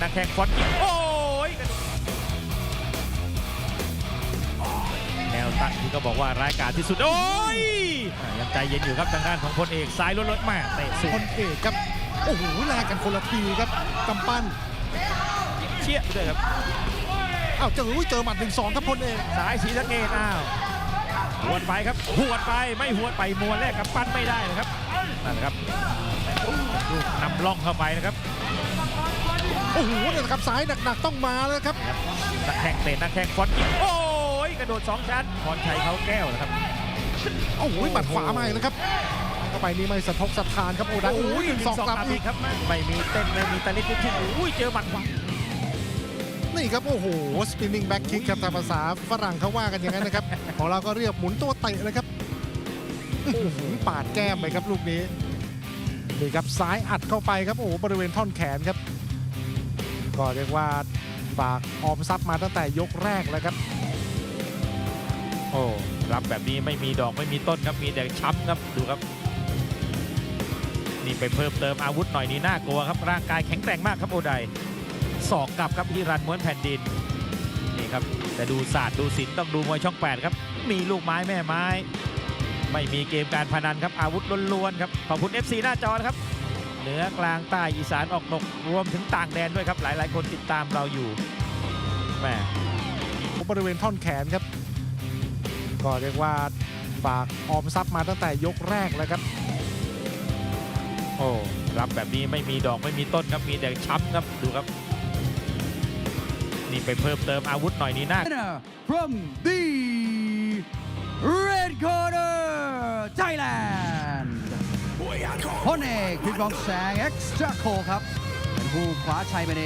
นักแข่งฟอนต์โอ้ยแนวตั้งที่ก็บอกว่าร้ายกาจที่สุด โอ้ยยังใจเย็นอยู่ครับทางด้านของพลเอกซ้ายล้วนๆมาเตะสูพลเอกครับโอ้โหแลกกันคนละทีครับกำปั้นเชี่ยด้วยครับอ้าวเจอเจอหมัดหนึ่งสองครับพลเอกซ้ายสีสะเกตอ้าวหวดไปครับหวดไปไม่หวดไปมวแรกกับปั้นไม่ได้นะครับนั่นครับนำล่องเข้าไปนะครับ โอ้โหเนี่ยนะครับซ้ายหนักๆต้องมาแล้วครับนักแข่งเตะนักแข่งฟอนต์ยิงโอ้ยกระโดดสองชั้นพรชัยเขาแก้วนะครับโอ้โหหมัดขวาใหม่แล้วครับเข้าไปนี่ไม่สะทกสะทานครับโอ้ดันโอ้โหหนึ่งสองกลับอีกครับไม่มีเต้นไม่มีตะลิดทิ้งโอ้ยเจอหมัดขวานี่ครับโอ้โหสปินนิ่งแบ็กคิกครับตามภาษาฝรั่งเขาว่ากันอย่างนั้นนะครับ ของเราก็เรียกหมุนตัวเตะเลยครับอื้อหือปาดแก้มไปครับลูกนี้นี่ครับซ้ายอัดเข้าไปครับโอ้โหบริเวณท่อนแขนครับ ก็เรียกว่าฝากออมทรัพย์มาตั้งแต่ยกแรกแล้วครับ โอ้รับแบบนี้ไม่มีดอกไม่มีต้นครับมีแต่ช้ำครับดูครับ นี่ไปเพิ่มเติมอาวุธหน่อยนี่น่ากลัวครับ ร่างกายแข็งแกร่งมากครับโอไดสอกกลับครับที่รันม้วนแผ่นดินนี่ครับแต่ดูศาสตร์ดูศิลป์ต้องดูมวยช่องแปดครับ มีลูกไม้แม่ไม้ ไม่มีเกมการพนันครับอาวุธล้วนๆครับขอบคุณ FC หน้าจอนะครับ เหนือกลางใต้อีสานออกตกรวมถึงต่างแดนด้วยครับ หลายๆ คนติดตามเราอยู่แหม่บริเวณท่อนแขนครับ ก็เรียกว่าฝากออมทรัพย์มาตั้งแต่ยกแรกแล้วครับโอ้รับแบบนี้ไม่มีดอกไม่มีต้นครับมีแต่ช้ำครับดูครับ นี่ไปเพิ่มเติมอาวุธหน่อยนี่น่า Winner from the พลเอกพิกองแสง extra โคครับ เป็นผู้คว้าชัยไปใน